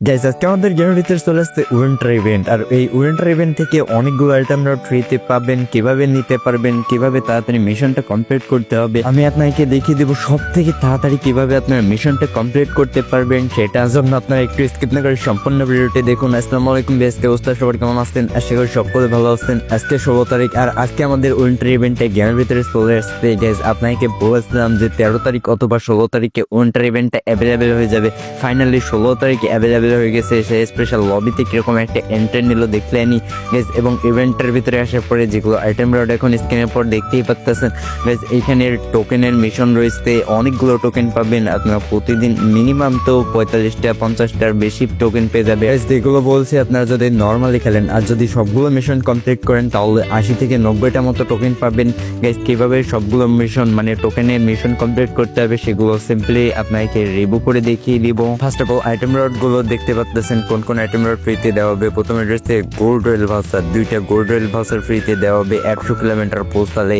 Guys আজকে আমাদের গেমের ভিতরে চলে আসছে উইন্টার ইভেন্ট আর এই উইন্টার ইভেন্ট থেকে অনেকগুলো আইটেমরা ফ্রিতে পাবেন, কীভাবে নিতে পারবেন, কীভাবে তাড়াতাড়ি মিশনটা কমপ্লিট করতে হবে, আমি আপনাকে দেখিয়ে দেবো সব থেকে তাড়াতাড়ি কীভাবে আপনার মিশনটা কমপ্লিট করতে পারবেন সেটার জন্য আপনারা একটু স্কিপ করে সম্পূর্ণ ভিডিওটি দেখুন। আসসালামু আলাইকুম আজকে অবস্থা? সবার কেমন আছেন? আশা করি সকলে ভালো আছেন। আজকে ষোলো তারিখ, আর আজকে আমাদের উইন্টার ইভেন্টে গেমের ভিতরে চলে আসছে গাইজ আপনাকে বলেছিলাম যে তেরো তারিখ অথবা ষোলো তারিখে উইন্টার ইভেন্টটা অ্যাভেলেবেল হয়ে যাবে। ফাইনালি ষোলো তারিখে অ্যাভেলেবেল হয়ে গেছে সেই স্পেশাল লবিতে কীরকম একটা এন্ট্রি নিল দেখলে নি গেস এবং ইভেন্টের ভিতরে আসার পরে যেগুলো আইটেম রোড এখন স্ক্রিনের পর দেখতেই পাচ্ছেন গেস এইখানের টোকেনের মিশন রয়েছে, অনেকগুলো টোকেন পাবেন, আপনারা প্রতিদিন মিনিমাম তো পঁয়তাল্লিশটা, পঞ্চাশটার বেশি টোকেন পেয়ে যাবে যেগুলো বলছি, আপনারা যদি নর্মালি খেলেন, আর যদি সবগুলো মিশন কমপ্লিট করেন, তাহলে আশি থেকে নব্বইটা মতো টোকেন পাবেন। গাইজ কীভাবে সবগুলো মিশন মানে টোকেনের মিশন কমপ্লিট করতে হবে, সেগুলো সিম্পলি আপনাকে রিভিউ করে দেখিয়ে দিব। ফার্স্ট অফ অল আইটেম রডগুলো দেখতে পাচ্ছেন কোন কোন আইটেম রড ফ্রিতে দেওয়া হবে। প্রথমে রয়েছে গোল্ড রেল ভাউচার দুইটা গোল্ড রেল ভাউচার ফ্রিতে দেওয়া হবে। একশো কিলোমিটার পৌঁছালে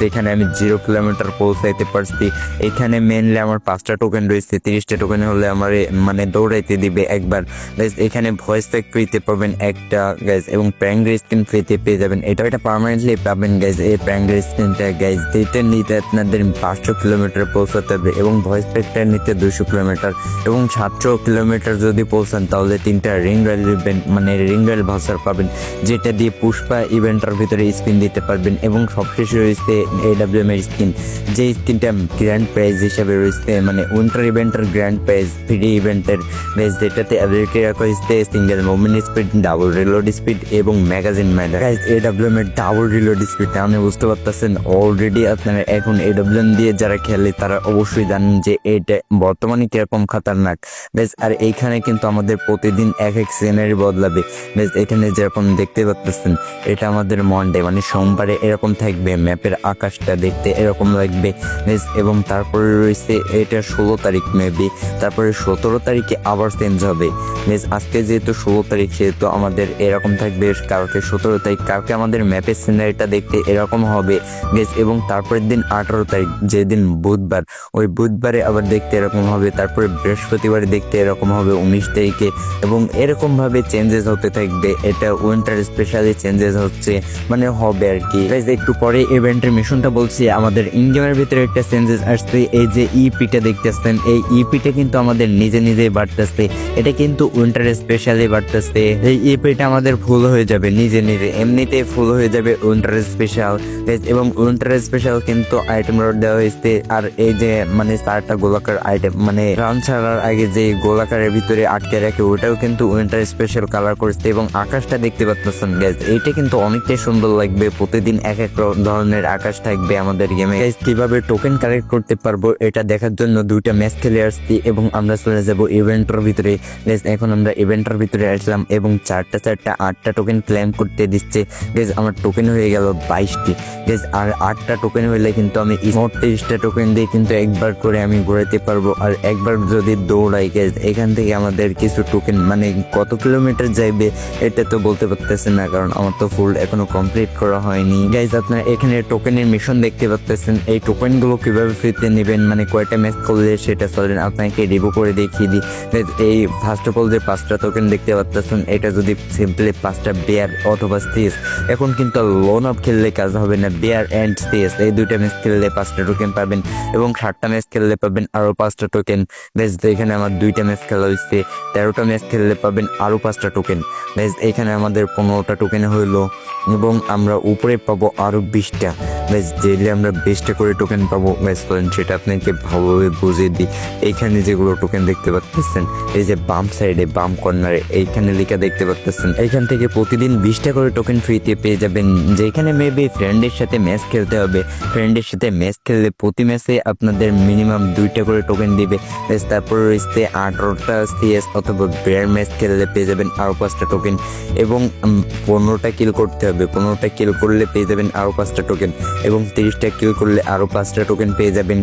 যেখানে আমি জিরো কিলোমিটার পৌঁছাইতে পারছি। এখানে মেনলি আমার পাঁচটা টোকেন রয়েছে, তিরিশটা টোকেন হলে আমার মানে দৌড়াইতে দিবে একবার। গাইজ এখানে ভয়েস প্যাক ফ্রিতে পাবেন একটা গাইজ এবং প্র্যাঙ্ক স্ক্রিন ফ্রিতে পেয়ে যাবেন। এটা এটা পার্মানেন্টলি পাবেন গাইজ এই প্র্যাঙ্ক স্ক্রিনটা গাইজ এটা নিতে আপনাদের পাঁচশো কিলোমিটার পৌঁছাতে হবে এবং ভয়েস প্যাকটা নিতে দুশো কিলোমিটার এবং সাতশো কিলোমিটার যদি পৌঁছান তাহলে তিনটা রিং রেল ইভেন্ট মানে রিং রেল ভাউচার পাবেন, যেটা দিয়ে পুষ্পা ইভেন্টের ভিতরে স্ক্রিন দিতে পারবেন এবং সবশেষে রয়েছে এডাব্লিউএম এর স্ক্রিন যে স্ক্রিনটা গ্র্যান্ড প্রাইজ হিসাবে রয়েছে মানে উইন্টার ইভেন্টের গ্র্যান্ড প্রাইজ ফ্রি ইভেন্টের বেশ যেটাতে অ্যাবিলিটি রাখা হয়েছে single movement speed double reload speed এবং ম্যাগাজিন ম্যাডার ম্যাটার এডাব্লিউএম এর ডাবল রিলোড স্পিড আপনি বুঝতে পারতেছেন অলরেডি আপনারা এখন এডাব্লিউএম দিয়ে যারা খেলে, তারা অবশ্যই জানেন যে এটা বর্তমানে কীরকম খাতারনাক। বেশ আর এইখানে কিন্তু আমাদের প্রতিদিন এক এক সিনারি বদলাবে এখানে যেরকম দেখতে পাচ্ছেন এটা আমাদের মন্ডে মানে সোমবারে এরকম থাকবে, ম্যাপের আকাশটা দেখতে এরকম লাগবে। এবং তারপরে রয়েছে, এটা ষোলো তারিখ মেবি তারপরে সতেরো তারিখে আবার চেঞ্জ হবে। বেশ, আজকে যেহেতু ষোলো তারিখ, সেহেতু আমাদের এরকম থাকবে, কালকে সতেরো তারিখ, কালকে আমাদের ম্যাপের সিনারিটা দেখতে এরকম হবে। বেশ, এবং তারপরের দিন আঠারো তারিখ, যেদিন বুধবার, ওই বুধবারে আবার দেখতে এরকম হবে, তারপরে বৃহস্পতিবারে দেখতে এরকম হবে উনিশ তারিখে এবং এরকম ভাবে চেঞ্জেস হতে থাকবে। এটা উইন্টার স্পেশালি চেঞ্জেস হচ্ছে মানে হবে আর কি। একটু পরে ইভেন্টের মিশনটা বলছি, আমাদের ইনগেমের ভিতরে একটা চেঞ্জেস আসছে, এই যে ইপিটা দেখতেছেন, এই ইপিটা কিন্তু আমাদের নিজে নিজে বাড়তেছে। এটা কিন্তু উইন্টার স্পেশালি বাড়তেছে। এই ইপিটা আমাদের ফুল হয়ে যাবে, নিজে নিজে। এমনিতেই ফুল হয়ে যাবে উইন্টার স্পেশাল এবং উইন্টার স্পেশাল কিন্তু আইটেম রোড দেওয়া হয়েছে, আর এই যে মানে চারটা গোলাকার আইটেম মানে রাউন্ড ছাড়ার আগে যে গোলাকারের ভিতরে আটকে রাখে ওটাও কিন্তু উইন্টার স্পেশাল কালার করছে এবং আকাশটা দেখতে পাচ্ছেন গ্যাস এইটা কিন্তু অনেকটাই সুন্দর লাগবে প্রতিদিন এক এক ধরনের আকাশ থাকবে আমাদের গেমে গ্যাস কীভাবে টোকেন কালেক্ট করতে পারব এটা দেখার জন্য দুইটা ম্যাচ খেলে আসছি এবং আমরা চলে যাব ইভেন্টের ভিতরে। Guys, এখন আমরা ইভেন্টের ভিতরে আসলাম এবং চারটা চারটা আটটা টোকেন ক্লেম করতে দিচ্ছে। গেস আমার টোকেন হয়ে গেল বাইশটি। গেস আর আটটা টোকেন হলে কিন্তু আমি মোট টোকেন দিয়ে কিন্তু একবার করে আমি ঘোরাতে পারব। আর একবার যদি দৌড়াই গেস এখান থেকে আমাদের কিছু টোকেন মানে কত কিলোমিটার যাইবে এটা তো বলতে পারতেছেন না, কারণ আমার তো ফুল এখনও কমপ্লিট করা হয়নি। গাইজ আপনার এখানে টোকেনের মিশন দেখতে পাচ্ছেন এই টোকেনগুলো কীভাবে ফ্রিতে নেবেন মানে কয়টা ম্যাচ করলে সেটা চলেন, আপনাকে রিভিউ করে দেখিয়ে দিই। এই ফার্স্ট অফ অল যে পাঁচটা টোকেন দেখতে পাচ্ছেন এটা যদি সিম্পলি পাঁচটা বেয়ার অথবা স্টেজ এখন কিন্তু লোন অফ খেললে কাজ হবে না বেয়ার অ্যান্ড স্টেজ এই দুইটা ম্যাচ খেললে পাঁচটা টোকেন পাবেন এবং সাতটা ম্যাচ খেললে পাবেন আরও পাঁচটা টোকেন বেশ এখানে আমার দুইটা ম্যাচ খেলা হয়েছে তেরোটা ম্যাচ খেললে পাবেন আরও পাঁচটা টোকেন বেশ এখানে আমাদের পনেরোটা টোকেন হইল এবং আমরা উপরে পাবো আরও বিশটা। বেশ যেগুলি আমরা বিশটা করে টোকেন পাবো। বেশ করেন সেটা আপনাকে ভালোভাবে বুঝিয়ে দিই। এইখানে যেগুলো টোকেন দেখতে পাচ্ছেন, এই যে বাম সাইডে বাম কর্নারে এইখানে লেখা দেখতে পাচ্ছেন। এইখান থেকে প্রতিদিন বিশটা করে টোকেন ফ্রিতে পেয়ে যাবেন, যেখানে মেবি ফ্রেন্ডের সাথে ম্যাচ খেলতে হবে। ফ্রেন্ডের সাথে ম্যাচ খেললে প্রতি ম্যাচে আপনাদের মিনিমাম দুইটা করে টোকেন দিবে। বেশ তারপর রয়েছে আঠারোটা সিএস অথবা বেয়ার ম্যাচ খেললে পেয়ে যাবেন আরও পাঁচটা টোকেন এবং পনেরোটা কিল করতে হবে। পনেরোটা কিল করলে পেয়ে যাবেন আরও পাঁচটা টোকেন এবং তিরিশটা কিল করলে আরও পাঁচটা টোকেন পেয়ে যাবেন।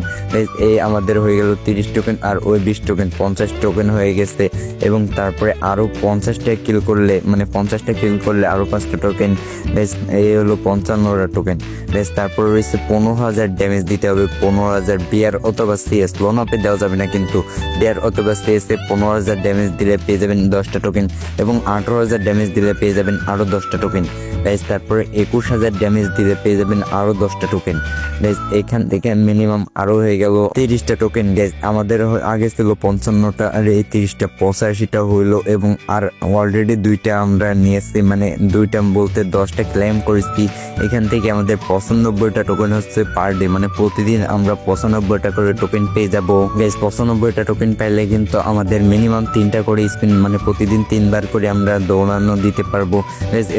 এই আমাদের হয়ে গেল তিরিশ টোকেন আর ওই বিশ টোকেন পঞ্চাশ টোকেন হয়ে গেছে। এবং তারপরে আরও পঞ্চাশটা কিল করলে মানে পঞ্চাশটা কিল করলে আরও পাঁচটা টোকেন বেশ, এই হলো পঞ্চান্নটা টোকেন বেশ, তারপর রয়েছে পনেরো হাজার ড্যামেজ দিতে হবে। পনেরো হাজার বিয়ার অথবা সিএস লোন আপে দেওয়া যাবে না কিন্তু বিয়ার অথবা সিএস পনেরো হাজার ড্যামেজ দিলে পেয়ে যাবেন দশটা টোকেন এবং আঠারো হাজার ড্যামেজ দিলে পেয়ে যাবেন আরও দশটা টোকেন গাইজ তারপরে একুশ হাজার ড্যামেজ দিলে পেয়ে যাবেন আরও দশটা টোকেন গাইজ এখান থেকে মিনিমাম আরও হয়ে গেল তিরিশটা টোকেন গাইজ আমাদের আগে ছিল পঞ্চান্নটা, আর এই তিরিশটা পঁচাশিটা হইল এবং আর অলরেডি দুইটা আমরা নিয়েছি মানে দুইটা বলতে দশটা ক্লেম করেছি। এখান থেকে আমাদের পঁচানব্বইটা টোকেন হচ্ছে পার ডে মানে প্রতিদিন আমরা পঁচানব্বইটা করে টোকেন পেয়ে যাব। গাইজ পঁচানব্বইটা টোকেন পাইলে কিন্তু আমাদের মিনিমাম তিনটা করে স্পিন মানে প্রতিদিন তিনবার করে আমরা দৌড়ানো দিতে পারব।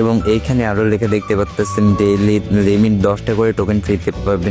এবং এইখানে আরও লেখা দেখতে পাচ্ছেন ডেইলি লিমিট দশটা করে টোকেন ফ্রিতে পাবেন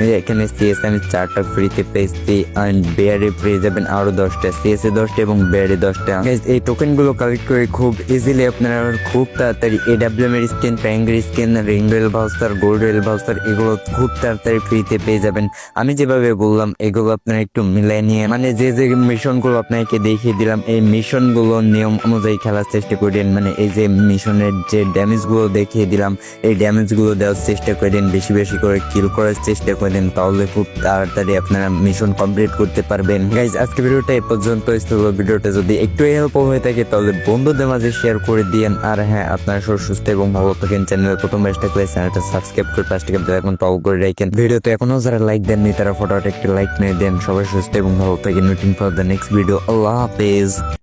এই যে এখানে সিএস আমি চারটা ফ্রিতে পেয়েছি অ্যান্ড বেয়ারে পেয়ে যাবেন আরও দশটা সিএস এ দশটা এবং বেয়ারে দশটা। এই টোকেনগুলো কালেক্ট করে খুব ইজিলি আপনারা খুব তাড়াতাড়ি এডাব্লিউএম এর skin প্যাঙ্গের skin ring royale voucher gold royale voucher এগুলো খুব তাড়াতাড়ি ফ্রিতে পেয়ে যাবেন। আমি যেভাবে বললাম, এগুলো আপনারা একটু মিলাই নিয়ে মানে যে যে মিশনগুলো আপনাকে দেখিয়ে দিলাম, এই মিশনগুলো নিয়ম অনুযায়ী খেলার চেষ্টা করেন। মানে এই যে মিশনের যে ড্যামেজগুলো দেখিয়ে দিলাম, এই ড্যামেজগুলো দেওয়ার চেষ্টা করেন। বেশি বেশি করে কিল করার চেষ্টা করেন, তাহলে খুব তাড়াতাড়ি আপনারা মিশন কমপ্লিট করতে পারবেন। গাইজ আজকে ভিডিওটা এই পর্যন্ত। ভিডিওটা যদি একটু হেল্প হয়ে থাকে, তাহলে বন্ধুদের মাঝে শেয়ার করে দিয়েন। আর হ্যাঁ আপনারা সব সুস্থ এবং ভালো থাকেন। চ্যানেলের প্রথম বেস্টটা করে চ্যানেলটা সাবস্ক্রাইব করে পাঁচটাকে এখন পাও করে রাখেন। ভিডিওতে এখনও যারা লাইক দেননি, তারা ফটোটা একটু লাইক নিয়ে দেন। সবাই সুস্থ এবং ভালো থাকেন। Waiting for the next video আল্লাহ হাফেজ।